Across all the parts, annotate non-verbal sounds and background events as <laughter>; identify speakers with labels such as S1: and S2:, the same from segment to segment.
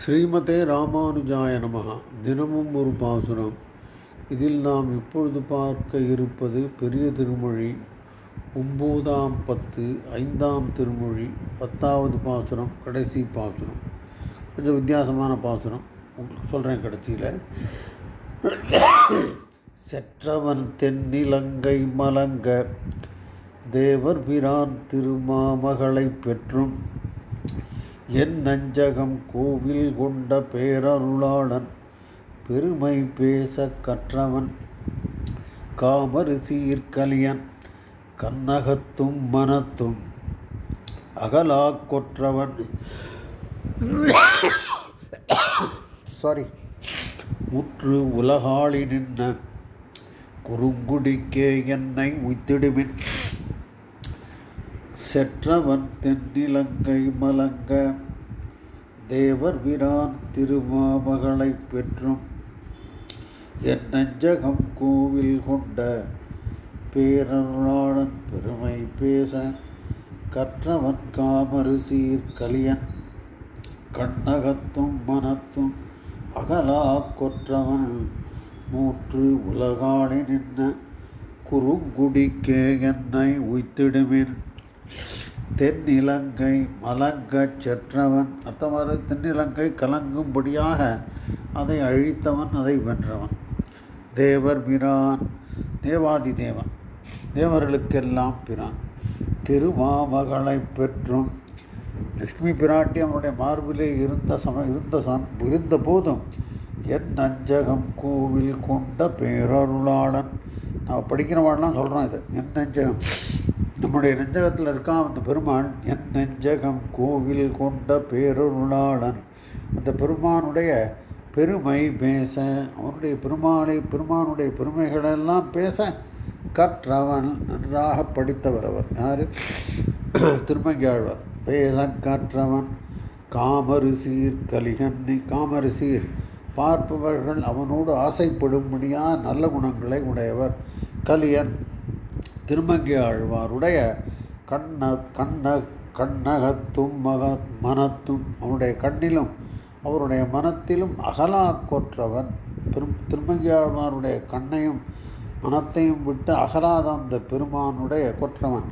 S1: ஸ்ரீமதே ராமானுஜாய நமகா தினமும் ஒரு பாசுரம். இதில் நாம் இப்பொழுது பார்க்க இருப்பது பெரிய திருமொழி ஒம்போதாம் பத்து ஐந்தாம் திருமொழி பத்தாவது பாசுரம் கடைசி பாசுரம். கொஞ்சம் வித்தியாசமான பாசுரம். உங்களுக்கு சொல்கிறேன் கடைசியில். செற்றவன் தென்னிலங்கை மலங்க தேவர் பிரான் திருமாமகளை பெற்றும் என் நஞ்சகம் கோவில் கொண்ட பேரருளாளன் பெருமை பேச கற்றவன் காமரு சீர்கலியன் கண்ணகத்தும் மனத்தும் அகலா கொற்றவன். சாரி முற்று உலகாளி நின்ன குறுங்குடிக்கே என்னை உய்த்திடுமின். செற்றவன் தென்னிலங்கை மலங்க தேவர் விரான் திருமாமகளைப் பெற்றும். என் நஞ்சகம் கோவில் கொண்ட பேரருளாளன் பெருமை பேச கற்றவன் காமரு சீர் கலியன். கண்ணகத்தும் மனத்தும் அகலா கொற்றவன் மூற்று உலகாளி நின்ன குறுங்குடிக்கே என்னை உய்த்திடுமின். தென்னிலங்கை மலங்கச் செற்றவன். அர்த்தமாக தென்னிலங்கை கலங்கும்படியாக அதை அழித்தவன் அதை வென்றவன். தேவர் பிரான் தேவாதி தேவன். தேவர்களுக்கெல்லாம் பிரான். திருமாமகளை பெற்றும் லக்ஷ்மி பிராட்டி அவனுடைய மார்பிலே இருந்த சம இருந்த சம் இருந்த போதும் என் நஞ்சகம் கோவில் கொண்ட பேரருளாளன். நான் படிக்கிறவாடெலாம் சொல்கிறோம் இது என் நஞ்சகம். நம்முடைய நெஞ்சகத்தில் இருக்கான் அந்த பெருமான். என் நெஞ்சகம் கோவில் கொண்ட பேரருளாளன். அந்த பெருமானுடைய பெருமை பேச அவனுடைய பெருமாளை பெருமானுடைய பெருமைகளெல்லாம் பேச கற்றவன் நன்றாக படித்தவர் அவர். யார்? <clears throat> திருமங்கியாழ்வார். பேச கற்றவன் காமரிசீர் கலிகன்னி காமரிசீர் பார்ப்பவர்கள் அவனோடு ஆசைப்படும்படியாக நல்ல குணங்களை உடையவர். கலியன் திருமங்கி ஆழ்வாருடைய கண்ண கண்ண கண்ணகத்தும் மக மனத்தும் அவனுடைய கண்ணிலும் அவருடைய மனத்திலும் அகலாக்கொற்றவன் திரும் திருமங்கி ஆழ்வாருடைய கண்ணையும் மனத்தையும் விட்டு அகலாத அந்த பெருமானுடைய கொற்றவன்.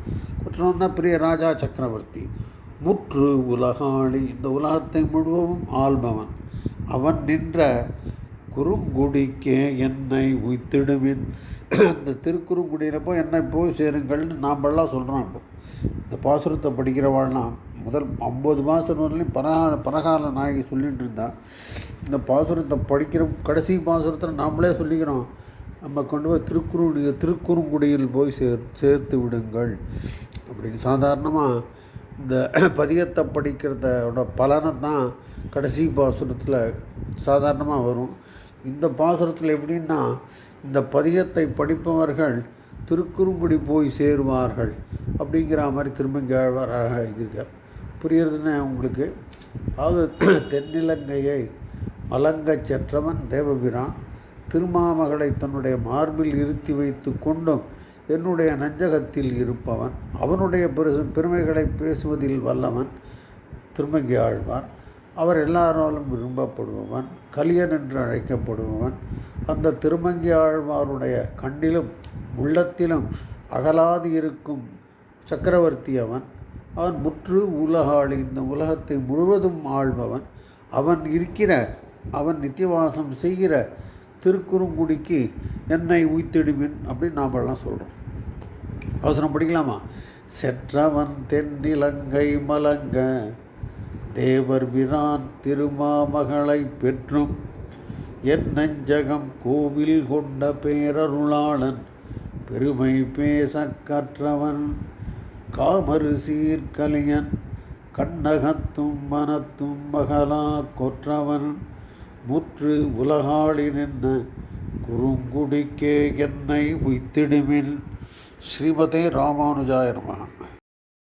S1: கொற்றவன்னா பெரிய ராஜா சக்கரவர்த்தி. முற்று உலகாளி. இந்த உலகத்தை முழுவதும் ஆள்பவன். அவன் நின்ற குறுங்குடிக்கே என்னை உய்த்திடுமின். இந்த திருக்குறுங்குடியில் போய் என்னை போய் சேருங்கள்னு நாம்பெல்லாம் சொல்கிறோம் இப்போ. இந்த பாசுரத்தை படிக்கிறவாள்லாம் முதல் ஐம்பது மாதம் வரலையும் பரகால பரகால நாயகி சொல்லிகிட்டு இருந்தா. இந்த பாசுரத்தை படிக்கிற கடைசி பாசுரத்தில் நாம்மளே சொல்லிக்கிறோம். நம்ம கொண்டு போய் திருக்குறு திருக்குறுங்குடியில் போய் சேர் சேர்த்து விடுங்கள். அப்படின்னு சாதாரணமாக இந்த பதியத்தை படிக்கிறதோட பலனை தான் கடைசி பாசுரத்தில் சாதாரணமாக வரும். இந்த பாசுரத்தில் எப்படின்னா இந்த பதிகத்தை படிப்பவர்கள் திருக்குறுங்குடி போய் சேருவார்கள் அப்படிங்கிற மாதிரி திருமங்கி ஆழ்வாராக எழுதியிருக்கார். புரியுறதுன்னு உங்களுக்கு? அதாவது தென்னிலங்கையை மலங்கச் செற்றவன் தேவபிரான் திருமாமகளை தன்னுடைய மார்பில் இருத்தி வைத்து கொண்டும் என்னுடைய நஞ்சகத்தில் இருப்பவன் அவனுடைய பெரு பெருமைகளை பேசுவதில் வல்லவன் திருமங்கி ஆழ்வார். அவர் எல்லாராலும் விரும்பப்படுபவன் கலியன் என்று அழைக்கப்படுபவன். அந்த திருமங்கி ஆழ்வாருடைய கண்ணிலும் உள்ளத்திலும் அகலாது இருக்கும் சக்கரவர்த்தி அவன். அவன் முற்று உலகாளி. இந்த உலகத்தை முழுவதும் ஆள்பவன். அவன் இருக்கிற அவன் நித்தியவாசம் செய்கிற திருக்குறுங்குடிக்கு என்னை உய்த்திடுமின் அப்படின்னு நாமெல்லாம் சொல்கிறோம் அவசரம் படிக்கலாமா? செற்றவன் தென்னிலங்கை மலங்க தேவர் பிரான் திருமாமகளை பெற்றும் என் நஞ்சகம் கோவில் கொண்ட பேரருளாளன். பெருமை பேச கற்றவன் காமரு சீர்கலியன். கண்ணகத்தும் மனத்தும் மகளா கொற்றவன். முற்று உலகாளி நின்ன குறுங்குடிக்கே என்னை உய்த்திடுமின் ஸ்ரீமதே ராமானுஜாய